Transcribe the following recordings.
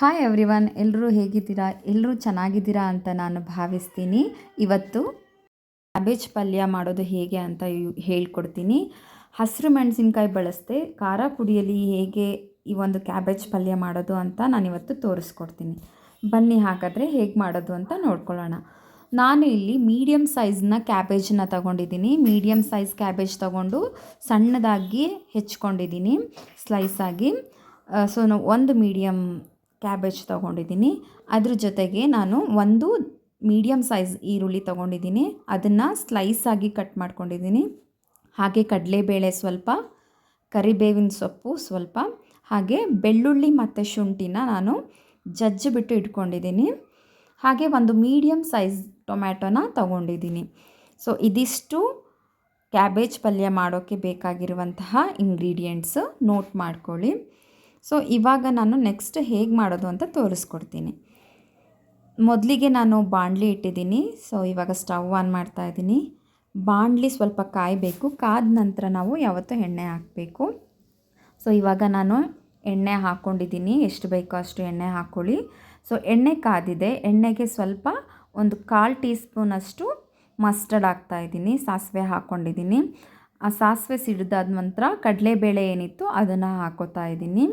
Hi everyone ಎಲ್ಲರೂ ಹೇಗಿದ್ದೀರಾ? ಎಲ್ಲರೂ ಚೆನ್ನಾಗಿದ್ದೀರಾ ಅಂತ ನಾನು ಭಾವಿಸ್ತೀನಿ. ಇವತ್ತು ಕ್ಯಾಬೇಜ್ ಪಲ್ಯ ಮಾಡೋದು ಹೇಗೆ ಅಂತ ಹೇಳ್ಕೊಡ್ತೀನಿ. ಹಸಿರು ಮೆಣಸಿನ್ಕಾಯಿ ಬಳಸದೆ, ಖಾರ ಪುಡಿಯಲ್ಲಿ ಹೇಗೆ ಈ ಒಂದು ಕ್ಯಾಬೇಜ್ ಪಲ್ಯ ಮಾಡೋದು ಅಂತ ನಾನಿವತ್ತು ತೋರಿಸ್ಕೊಡ್ತೀನಿ. ಬನ್ನಿ ಹಾಗಾದರೆ ಹೇಗೆ ಮಾಡೋದು ಅಂತ ನೋಡ್ಕೊಳ್ಳೋಣ. ನಾನು ಇಲ್ಲಿ ಮೀಡಿಯಮ್ ಸೈಜ್ನ ಕ್ಯಾಬೇಜನ್ನ ತಗೊಂಡಿದ್ದೀನಿ. ಮೀಡಿಯಮ್ ಸೈಜ್ ಕ್ಯಾಬೇಜ್ ತಗೊಂಡು ಸಣ್ಣದಾಗಿ ಹೆಚ್ಕೊಂಡಿದ್ದೀನಿ ಸ್ಲೈಸಾಗಿ ಸೊ ಒಂದು ಮೀಡಿಯಮ್ ಕ್ಯಾಬೇಜ್ ತೊಗೊಂಡಿದ್ದೀನಿ. ಅದ್ರ ಜೊತೆಗೆ ನಾನು ಒಂದು ಮೀಡಿಯಮ್ ಸೈಜ್ ಈರುಳ್ಳಿ ತೊಗೊಂಡಿದ್ದೀನಿ. ಅದನ್ನು ಆಗಿ ಕಟ್ ಮಾಡ್ಕೊಂಡಿದ್ದೀನಿ. ಹಾಗೆ ಕಡಲೆಬೇಳೆ ಸ್ವಲ್ಪ, ಕರಿಬೇವಿನ ಸೊಪ್ಪು ಸ್ವಲ್ಪ, ಹಾಗೆ ಬೆಳ್ಳುಳ್ಳಿ ಮತ್ತು ಶುಂಠಿನ ನಾನು ಜಜ್ಜಿಬಿಟ್ಟು ಇಟ್ಕೊಂಡಿದ್ದೀನಿ. ಹಾಗೆ ಒಂದು ಮೀಡಿಯಮ್ ಸೈಜ್ ಟೊಮ್ಯಾಟೊನ ತಗೊಂಡಿದ್ದೀನಿ. ಸೊ ಇದಿಷ್ಟು ಕ್ಯಾಬೇಜ್ ಪಲ್ಯ ಮಾಡೋಕ್ಕೆ ಬೇಕಾಗಿರುವಂತಹ ಇಂಗ್ರೀಡಿಯೆಂಟ್ಸು ನೋಟ್ ಮಾಡ್ಕೊಳ್ಳಿ. ಸೊ ಇವಾಗ ನಾನು ನೆಕ್ಸ್ಟ್ ಹೇಗೆ ಮಾಡೋದು ಅಂತ ತೋರಿಸ್ಕೊಡ್ತೀನಿ. ಮೊದಲಿಗೆ ನಾನು ಬಾಣಲಿ ಇಟ್ಟಿದ್ದೀನಿ. ಸೊ ಇವಾಗ ಸ್ಟವ್ ಆನ್ ಮಾಡ್ತಾ ಇದ್ದೀನಿ. ಬಾಣಲಿ ಸ್ವಲ್ಪ ಕಾಯಬೇಕು. ಕಾದ ನಂತರ ನಾವು ಯಾವತ್ತೂ ಎಣ್ಣೆ ಹಾಕಬೇಕು. ಸೊ ಇವಾಗ ನಾನು ಎಣ್ಣೆ ಹಾಕ್ಕೊಂಡಿದ್ದೀನಿ ಎಷ್ಟು ಬೇಕೋ ಅಷ್ಟು ಎಣ್ಣೆ ಹಾಕ್ಕೊಳ್ಳಿ ಸೊ ಎಣ್ಣೆ ಕಾದಿದೆ. ಎಣ್ಣೆಗೆ ಸ್ವಲ್ಪ ಒಂದು ಕಾಲು ಟೀ ಸ್ಪೂನಷ್ಟು ಮಸ್ಟರ್ಡ್ ಹಾಕ್ತಾಯಿದ್ದೀನಿ ಸಾಸಿವೆ ಹಾಕ್ಕೊಂಡಿದ್ದೀನಿ ಆ ಸಾಸಿವೆ ಸಿಡಿದಾದ ನಂತರ ಕಡಲೆಬೇಳೆ ಏನಿತ್ತು ಅದನ್ನು ಹಾಕೋತಾ ಇದ್ದೀನಿ.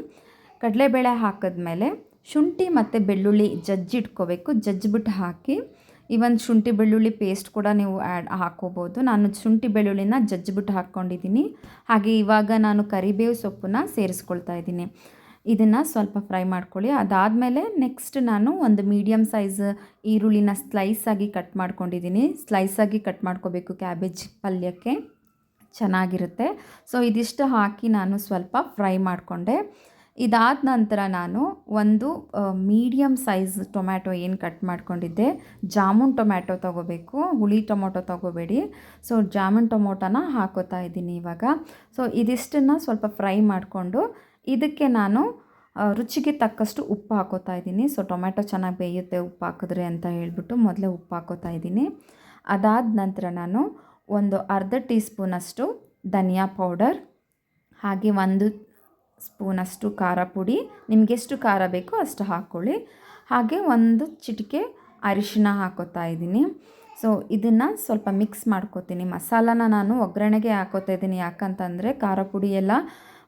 ಕಡಲೆಬೇಳೆ ಹಾಕಿದ್ಮೇಲೆ ಶುಂಠಿ ಮತ್ತು ಬೆಳ್ಳುಳ್ಳಿ ಜಜ್ಜಿಟ್ಕೋಬೇಕು. ಜಜ್ಜಿಬಿಟ್ಟು ಹಾಕಿ ಇವನ್ ಶುಂಠಿ ಬೆಳ್ಳುಳ್ಳಿ ಪೇಸ್ಟ್ ಕೂಡ ನೀವು ಆ್ಯಡ್ ಹಾಕೋಬೋದು. ನಾನು ಶುಂಠಿ ಬೆಳ್ಳುಳ್ಳಿನ ಜಜ್ಜಿಬಿಟ್ಟು ಹಾಕ್ಕೊಂಡಿದ್ದೀನಿ ಹಾಗೆ ಇವಾಗ ನಾನು ಕರಿಬೇವು ಸೊಪ್ಪನ್ನ ಸೇರಿಸ್ಕೊಳ್ತಾ ಇದ್ದೀನಿ. ಇದನ್ನು ಸ್ವಲ್ಪ ಫ್ರೈ ಮಾಡ್ಕೊಳ್ಳಿ. ಅದಾದಮೇಲೆ ನೆಕ್ಸ್ಟ್ ನಾನು ಒಂದು ಮೀಡಿಯಮ್ ಸೈಜ್ ಈರುಳ್ಳಿನ ಸ್ಲೈಸಾಗಿ ಕಟ್ ಮಾಡ್ಕೊಂಡಿದ್ದೀನಿ. ಸ್ಲೈಸಾಗಿ ಕಟ್ ಮಾಡ್ಕೋಬೇಕು ಕ್ಯಾಬೇಜ್ ಪಲ್ಯಕ್ಕೆ. ಚೆನ್ನಾಗಿರುತ್ತೆ. ಸೊ ಇದಿಷ್ಟು ಹಾಕಿ ನಾನು ಸ್ವಲ್ಪ ಫ್ರೈ ಮಾಡಿಕೊಂಡೆ. ಇದಾದ ನಂತರ ನಾನು ಒಂದು ಮೀಡಿಯಮ್ ಸೈಜ್ ಟೊಮ್ಯಾಟೊ ಏನು ಕಟ್ ಮಾಡ್ಕೊಂಡಿದ್ದೆ, ಜಾಮೂನ್ ಟೊಮ್ಯಾಟೊ ತೊಗೋಬೇಕು, ಹುಳಿ ಟೊಮೊಟೊ ತೊಗೋಬೇಡಿ. ಸೊ ಜಾಮೂನ್ ಟೊಮೊಟೊನ ಹಾಕೋತಾ ಇದ್ದೀನಿ ಇವಾಗ. ಸೊ ಇದಿಷ್ಟನ್ನು ಸ್ವಲ್ಪ ಫ್ರೈ ಮಾಡಿಕೊಂಡು, ಇದಕ್ಕೆ ನಾನು ರುಚಿಗೆ ತಕ್ಕಷ್ಟು ಉಪ್ಪು ಹಾಕೋತಾ ಇದ್ದೀನಿ. ಸೊ ಟೊಮ್ಯಾಟೊ ಚೆನ್ನಾಗಿ ಬೇಯುತ್ತೆ ಉಪ್ಪು ಹಾಕಿದ್ರೆ ಅಂತ ಹೇಳಿಬಿಟ್ಟು ಮೊದಲೇ ಉಪ್ಪು ಹಾಕೋತಾ ಇದ್ದೀನಿ. ಅದಾದ ನಂತರ ನಾನು ಒಂದು ಅರ್ಧ ಟೀ ಸ್ಪೂನಷ್ಟು ಧನಿಯಾ ಪೌಡರ್, ಹಾಗೆ ಒಂದು ಸ್ಪೂನಷ್ಟು ಖಾರ ಪುಡಿ. ನಿಮಗೆಷ್ಟು ಖಾರ ಬೇಕೋ ಅಷ್ಟು ಹಾಕ್ಕೊಳ್ಳಿ ಹಾಗೆ ಒಂದು ಚಿಟಿಕೆ ಅರಿಶಿನ ಹಾಕೋತಾ ಇದ್ದೀನಿ. ಸೊ ಇದನ್ನು ಸ್ವಲ್ಪ ಮಿಕ್ಸ್ ಮಾಡ್ಕೋತೀನಿ. ಮಸಾಲಾನ ನಾನು ಒಗ್ಗರಣೆಗೆ ಹಾಕೋತಾ ಇದ್ದೀನಿ. ಯಾಕಂತಂದರೆ ಖಾರ ಪುಡಿ ಎಲ್ಲ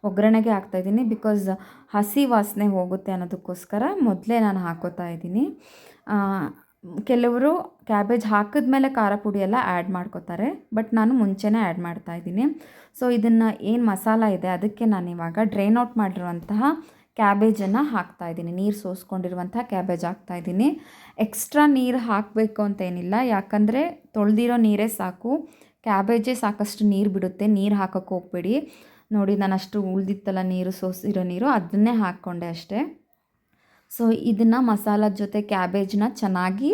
ಒಗ್ಗರಣೆಗೆ ಹಾಕ್ತಾಯಿದ್ದೀನಿ ಬಿಕಾಸ್ ಹಸಿ ವಾಸನೆ ಹೋಗುತ್ತೆ ಅನ್ನೋದಕ್ಕೋಸ್ಕರ ಮೊದಲೇ ನಾನು ಹಾಕೋತಾ ಇದ್ದೀನಿ. ಕೆಲವರು ಕ್ಯಾಬೇಜ್ ಹಾಕಿದ್ಮೇಲೆ ಖಾರ ಪುಡಿ ಎಲ್ಲ ಆ್ಯಡ್ ಮಾಡ್ಕೋತಾರೆ ಬಟ್ ನಾನು ಮುಂಚೆನೇ ಆ್ಯಡ್ ಮಾಡ್ತಾ ಇದ್ದೀನಿ. ಸೊ ಇದನ್ನು ಏನು ಮಸಾಲ ಇದೆ, ಅದಕ್ಕೆ ನಾನು ಇವಾಗ ಡ್ರೈನ್ ಔಟ್ ಮಾಡಿರುವಂತಹ ಕ್ಯಾಬೇಜನ್ನು ಹಾಕ್ತಾ ಇದ್ದೀನಿ. ನೀರು ಸೋಸ್ಕೊಂಡಿರುವಂಥ ಕ್ಯಾಬೇಜ್ ಹಾಕ್ತಾ ಇದ್ದೀನಿ. ಎಕ್ಸ್ಟ್ರಾ ನೀರು ಹಾಕಬೇಕು ಅಂತ ಏನಿಲ್ಲ, ಯಾಕಂದರೆ ತೊಳೆದಿರೋ ನೀರೇ ಸಾಕು. ಕ್ಯಾಬೇಜೇ ಸಾಕಷ್ಟು ನೀರು ಬಿಡುತ್ತೆ, ನೀರು ಹಾಕೋಕ್ಕೆ ಹೋಗ್ಬೇಡಿ. ನೋಡಿ ನಾನು ಅಷ್ಟು ಉಳ್ದಿತ್ತಲ್ಲ ನೀರು, ಸೋಸಿರೋ ನೀರು, ಅದನ್ನೇ ಹಾಕ್ಕೊಂಡೆ ಅಷ್ಟೇ. ಸೊ ಇದನ್ನು ಮಸಾಲದ ಜೊತೆ ಕ್ಯಾಬೇಜ್ನ ಚೆನ್ನಾಗಿ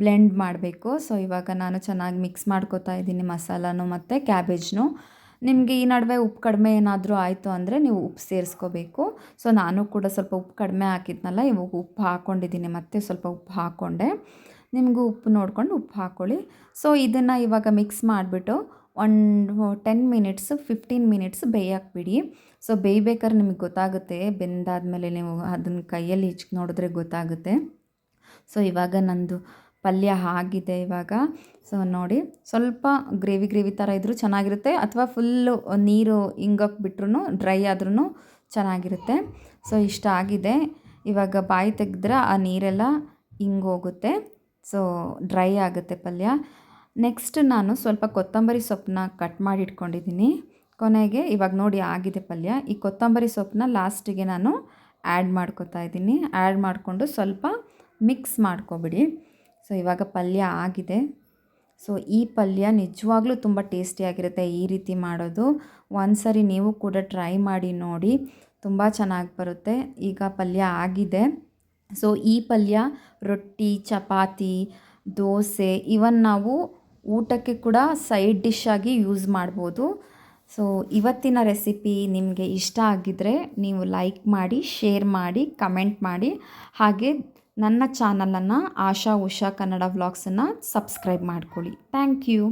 ಬ್ಲೆಂಡ್ ಮಾಡಬೇಕು. ಸೊ ಇವಾಗ ನಾನು ಚೆನ್ನಾಗಿ ಮಿಕ್ಸ್ ಮಾಡ್ಕೋತಾ ಇದ್ದೀನಿ ಮಸಾಲಾನು ಮತ್ತು ಕ್ಯಾಬೇಜ್ನು. ನಿಮಗೆ ಈ ನಡುವೆ ಉಪ್ಪು ಕಡಿಮೆ ಏನಾದರೂ ಆಯಿತು ಅಂದರೆ ನೀವು ಉಪ್ಪು ಸೇರಿಸ್ಕೋಬೇಕು. ಸೊ ನಾನು ಕೂಡ ಸ್ವಲ್ಪ ಉಪ್ಪು ಕಡಿಮೆ ಹಾಕಿದ್ನಲ್ಲ, ಇವಾಗ ಉಪ್ಪು ಹಾಕ್ಕೊಂಡಿದ್ದೀನಿ ಮತ್ತೆ ಸ್ವಲ್ಪ ಉಪ್ಪು ಹಾಕ್ಕೊಂಡೆ ನಿಮಗೂ ಉಪ್ಪು ನೋಡ್ಕೊಂಡು ಉಪ್ಪು ಹಾಕ್ಕೊಳ್ಳಿ ಸೊ ಇದನ್ನು ಇವಾಗ ಮಿಕ್ಸ್ ಮಾಡಿಬಿಟ್ಟು ಒಂದು ಟೆನ್ ಮಿನಿಟ್ಸ್ ಫಿಫ್ಟೀನ್ ಮಿನಿಟ್ಸ್ ಬೇಯಕ್ಕೆ ಬಿಡಿ ಸೊ ಬೇಯ್ಬೇಕಾದ್ರೆ ನಿಮಗೆ ಗೊತ್ತಾಗುತ್ತೆ, ಬೆಂದಾದಮೇಲೆ ನೀವು ಅದನ್ನು ಕೈಯಲ್ಲಿ ಹಿಚ್ಕಿ ನೋಡಿದ್ರೆ ಗೊತ್ತಾಗುತ್ತೆ. ಸೊ ಇವಾಗ ನಂದು ಪಲ್ಯ ಆಗಿದೆ ಇವಾಗ. ಸೊ ನೋಡಿ, ಸ್ವಲ್ಪ ಗ್ರೇವಿ ಗ್ರೇವಿ ಥರ ಇದ್ದರೂ ಚೆನ್ನಾಗಿರುತ್ತೆ, ಅಥವಾ ಫುಲ್ಲು ನೀರು ಹಿಂಗಕ್ಕೆ ಬಿಟ್ರೂ ಡ್ರೈ ಆದ್ರೂ ಚೆನ್ನಾಗಿರುತ್ತೆ. ಸೊ ಇಷ್ಟ ಆಗಿದೆ. ಇವಾಗ ಬಾಯಿ ತೆಗೆದ್ರೆ ಆ ನೀರೆಲ್ಲ ಹಿಂಗೋಗುತ್ತೆ ಸೊ ಡ್ರೈ ಆಗುತ್ತೆ ಪಲ್ಯ. ನೆಕ್ಸ್ಟ್ ನಾನು ಸ್ವಲ್ಪ ಕೊತ್ತಂಬರಿ ಸೊಪ್ಪನ್ನ ಕಟ್ ಮಾಡಿ ಇಟ್ಕೊಂಡಿದ್ದೀನಿ ಕೊನೆಗೆ ಇವಾಗ ನೋಡಿ ಆಗಿದೆ ಪಲ್ಯ. ಈ ಕೊತ್ತಂಬರಿ ಸೊಪ್ಪನ್ನ ಲಾಸ್ಟಿಗೆ ನಾನು ಆ್ಯಡ್ ಮಾಡ್ಕೊತಾ ಇದ್ದೀನಿ. ಆ್ಯಡ್ ಮಾಡಿಕೊಂಡು ಸ್ವಲ್ಪ ಮಿಕ್ಸ್ ಮಾಡ್ಕೊಬಿಡಿ. ಸೊ ಇವಾಗ ಪಲ್ಯ ಆಗಿದೆ. ಸೊ ಈ ಪಲ್ಯ ನಿಜವಾಗ್ಲೂ ತುಂಬ ಟೇಸ್ಟಿಯಾಗಿರುತ್ತೆ ಈ ರೀತಿ ಮಾಡೋದು. ಒಂದ್ಸರಿ ನೀವು ಕೂಡ ಟ್ರೈ ಮಾಡಿ ನೋಡಿ. ತುಂಬ ಚೆನ್ನಾಗಿ ಬರುತ್ತೆ. ಈಗ ಪಲ್ಯ ಆಗಿದೆ. ಸೊ ಈ ಪಲ್ಯ ರೊಟ್ಟಿ, ಚಪಾತಿ, ದೋಸೆ, ಇವನ್ ನಾವು ಊಟಕ್ಕೆ ಕೂಡ ಸೈಡ್ ಡಿಶ್ ಆಗಿ ಯೂಸ್ ಮಾಡ್ಬೋದು. ಸೊ ಇವತ್ತಿನ ರೆಸಿಪಿ ನಿಮಗೆ ಇಷ್ಟ ಆಗಿದ್ದರೆ ನೀವು ಲೈಕ್ ಮಾಡಿ ಶೇರ್ ಮಾಡಿ ಕಮೆಂಟ್ ಮಾಡಿ. ಹಾಗೆ ನನ್ನ ಚಾನಲನ್ನು ಆಶಾ ಉಷಾ ಕನ್ನಡ ವ್ಲಾಗ್ಸನ್ನು ಸಬ್ಸ್ಕ್ರೈಬ್ ಮಾಡ್ಕೊಳ್ಳಿ. Thank you